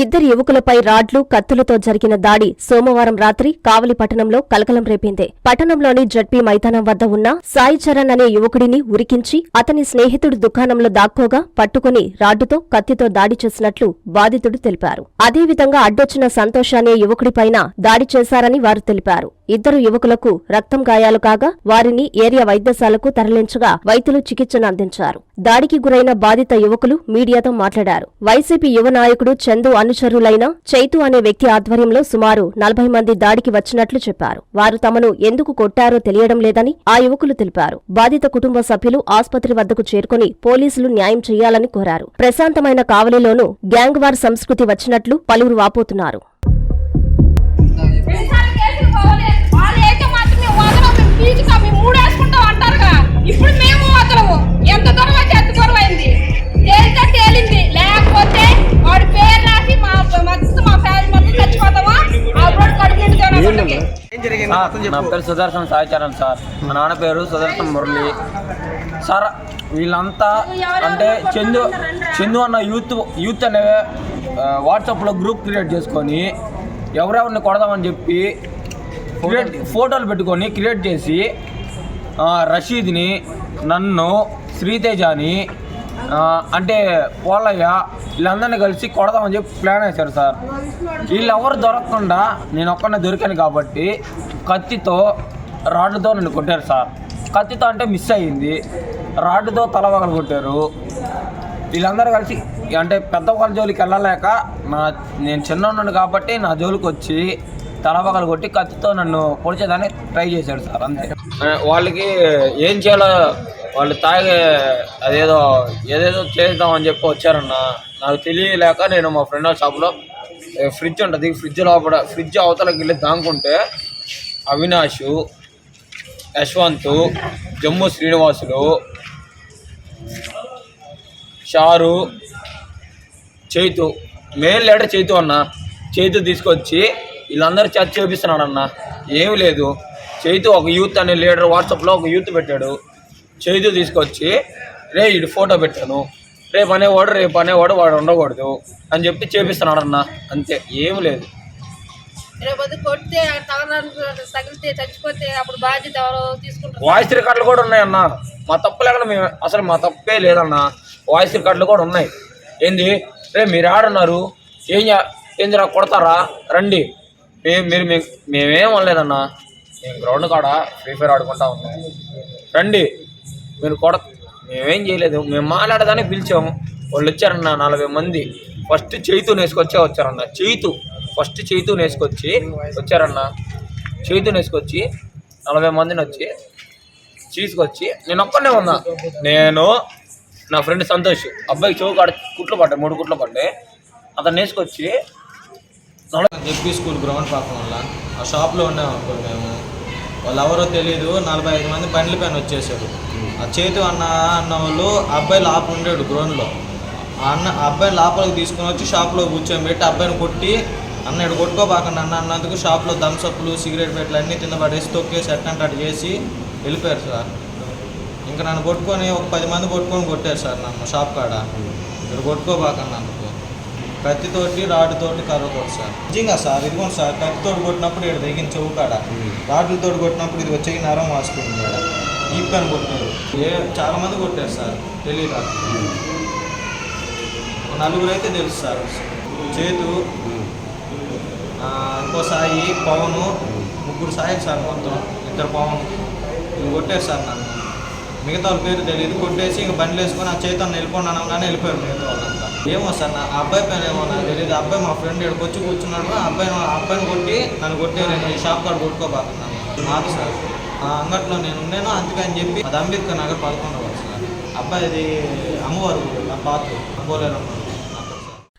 ఇద్దరు యువకులపై రాడ్లు కత్తులతో జరిగిన దాడి సోమవారం రాత్రి కావలి పట్టణంలో కలకలం రేపింది. పట్టణంలోని జడ్పీ మైదానం వద్ద ఉన్న సాయి చరణ్ అనే యువకుడిని ఉరికించి అతని స్నేహితుడు దుకాణంలో దాక్కోగా పట్టుకుని రాడ్డుతో కత్తితో దాడి చేసినట్లు బాధితుడు తెలిపారు. అదేవిధంగా అడ్డొచ్చిన సంతోష్ అనే యువకుడిపైన దాడి చేశారని వారు తెలిపారు. ఇద్దరు యువకులకు రక్తం గాయాలు కాగా వారిని ఏరియా వైద్యశాలకు తరలించగా వైద్యులు చికిత్సను అందించారు. దాడికి గురైన బాధిత యువకులు మీడియాతో మాట్లాడారు. వైసీపీ యువ నాయకుడు చందు అనుచరులైన చైతు అనే వ్యక్తి ఆధ్వర్యంలో సుమారు నలభై మంది దాడికి వచ్చినట్లు చెప్పారు. వారు తమను ఎందుకు కొట్టారో తెలియడం లేదని ఆ యువకులు తెలిపారు. బాధిత కుటుంబ సభ్యులు ఆసుపత్రి వద్దకు చేరుకుని పోలీసులు న్యాయం చేయాలని కోరారు. ప్రశాంతమైన కావలిలోనూ గ్యాంగ్ వార్ సంస్కృతి వచ్చినట్లు పలువురు వాపోతున్నారు. జరిగింది సార్, మొత్తం నా చెప్పు పేరు సుదర్శన్ సాయిచరణ్ సార్. మా నాన్న పేరు సుదర్శన్ మురళి. సార్ వీళ్ళంతా అంటే చందు చందు అన్న యూత్ యూత్ అనే ఆ, వాట్సాప్లో గ్రూప్ క్రియేట్ చేసుకొని ఎవరెవరిని కొడదామని చెప్పి క్రియేట్ ఫోటోలు పెట్టుకొని క్రియేట్ చేసి ఆ, రషీద్ని నన్ను శ్రీతేజని ఆ, అంటే పోలయ్య వీళ్ళందరినీ కలిసి కొడదామని చెప్పి ప్లాన్ వేశారు సార్. వీళ్ళెవరు దొరకకుండా నేను ఒక్కనే దొరికాను కాబట్టి కత్తితో రాడ్డుతో నన్ను కొట్టారు సార్. కత్తితో అంటే మిస్ అయ్యింది. రాడ్డుతో తలవగలు కొట్టారు. వీళ్ళందరూ కలిసి అంటే పెద్ద వాళ్ళ జోలికి వెళ్ళలేక నా నేను చిన్నోన్నాను కాబట్టి నా జోలికి వచ్చి తలపగలు కొట్టి కత్తితో నన్ను పొడిచేదాన్ని ట్రై చేశాడు సార్ అంతే. వాళ్ళకి ఏం చేయాలో వాళ్ళు తాగే అదేదో ఏదేదో చేద్దామని చెప్పి వచ్చారన్న. నాకు తెలియలేక నేను మా ఫ్రెండ్ వాళ్ళ షాప్లో ఫ్రిడ్జ్ ఉంటుంది ఫ్రిడ్జ్ లోపల ఫ్రిడ్జ్ అవతలకి వెళ్ళి దాంకుంటే అవినాష్ యశ్వంత్ జమ్ము శ్రీనివాసులు షారు చైతు మెయిన్ లీడర్ చైతు అన్న. చైతు తీసుకొచ్చి వీళ్ళందరూ చర్చ చేపిస్తున్నాడు అన్న ఏమి లేదు. చైతు ఒక యూత్ అనే లీడర్ వాట్సాప్లో ఒక యూత్ పెట్టాడు. చైతు తీసుకొచ్చి రే ఇటు ఫోటో పెట్టాను. రేపు అనేవాడు రేపు అనేవాడు వాడు ఉండకూడదు అని చెప్పి చేపిస్తున్నాడు అన్న అంతే ఏమి లేదు. రేపు అది కొడితే తగడానికి తగిలితే చచ్చిపోతే అప్పుడు బాధ్యత ఎవరు తీసుకుంటారు. వాయిస్ రికార్డులు కూడా ఉన్నాయన్న. మా తప్పు లేకుండా మేము అసలు మా తప్పే లేదన్న. వాయిస్ రికార్డులు కూడా ఉన్నాయి. ఏంది? రే మీరు ఆడున్నారు ఏం చే- ఏంది రా కొడతారా? రండి. మేము మీరు మేమేం అనలేదన్న. మేము గ్రౌండ్ కాడ? ఫ్రీ ఫైర్ ఆడుకుంటా ఉన్నాం. రండి. మీరు కొడ మేమేం చేయలేదు. మేము మాట్లాడదానికి పిలిచాము. వాళ్ళు వచ్చారన్న నలభై మంది. ఫస్ట్ చేతు నేసుకొచ్చే వచ్చారన్న చేతు ఫస్ట్ చేతు నేసుకొచ్చి వచ్చారన్న చేతు నేసుకొచ్చి నలభై మందిని వచ్చి తీసుకొచ్చి నేను ఒక్కనే ఉన్నా. నేను నా ఫ్రెండ్ సంతోష్ అబ్బాయికి చెవు కాడ కుట్లు పడ్డాయి మూడు కుట్లు పడ్డాయి. అతను నేసుకొచ్చి జెడ్పీ స్కూల్ గ్రౌండ్ పాపం వల్ల ఆ షాప్లో ఉన్నాం అనుకోండి మేము. వాళ్ళు ఎవరో తెలియదు నలభై ఐదు మంది బండ్ల పైన వచ్చేసారు. ఆ చేతు అన్న అన్న వాళ్ళు అబ్బాయి లోపల ఉండాడు గ్రౌండ్లో ఆ అన్న అబ్బాయిని అబ్బాయి లోపలికి తీసుకుని వచ్చి షాప్లో కూర్చోబెట్టి అబ్బాయిని కొట్టి అన్న ఇటు కొట్టుకోబాకండి అన్న అన్నందుకు షాప్లో దమ్సప్లు సిగరెట్ పెట్టలు అన్నీ కింద పడేసి తొక్కేసి ఎట్టంటే అటు చేసి వెళ్ళిపోయారు సార్. ఇంకా నన్ను కొట్టుకొని ఒక పది మంది కొట్టుకొని కొట్టారు సార్ నన్ను షాప్ కాడ. ఇక్కడ కొట్టుకోబాకండి నన్ను కత్తితోటి రాడ్డుతోటి కర్రతోటి సార్ నిజంగా సార్ ఇదిగోండి సార్ కత్తితోటి కొట్టినప్పుడు ఇక్కడ తెగిన చెవు కాడ రాడ్లతోటి కొట్టినప్పుడు ఇది వచ్చి నరం వాసుకుంది ఇక్కడ ఈ పని కొట్టారు ఏ చాలా మంది కొట్టారు సార్ తెలియదు నలుగురు అయితే తెలుసు సార్. చేతు ఇంకో సాయి పవను ముగ్గురు సాయి సార్ మొత్తం ఇద్దరు పవన్. ఇది కొట్టారు సార్ నన్ను. మిగతా వాళ్ళ పేరు తెలియదు కొట్టేసి ఇంక బండ్లు వేసుకొని ఆ చేతను వెళ్ళిపోయినాను కానీ వెళ్ళిపోయారు మిగతా వాళ్ళంతా ఏమో సార్ నా అబ్బాయి పైన ఏమో నాకు తెలియదు అబ్బాయి మా ఫ్రెండ్ ఇక్కడికి వచ్చి కూర్చున్నాడు. ఆ అబ్బాయిని అబ్బాయిని కొట్టి నన్ను కొట్టి నేను ఈ షాప్ కాడ కొట్టుకోబాకున్నాను మాకు సార్ ఆ అంగట్లో నేను ఉన్నాను. అందుకని చెప్పి అది అంబేద్కర్ నగర్ పదకొండవ సార్. అబ్బాయిది అమ్మవారు నా పాత్ర. పోలేరమ్మ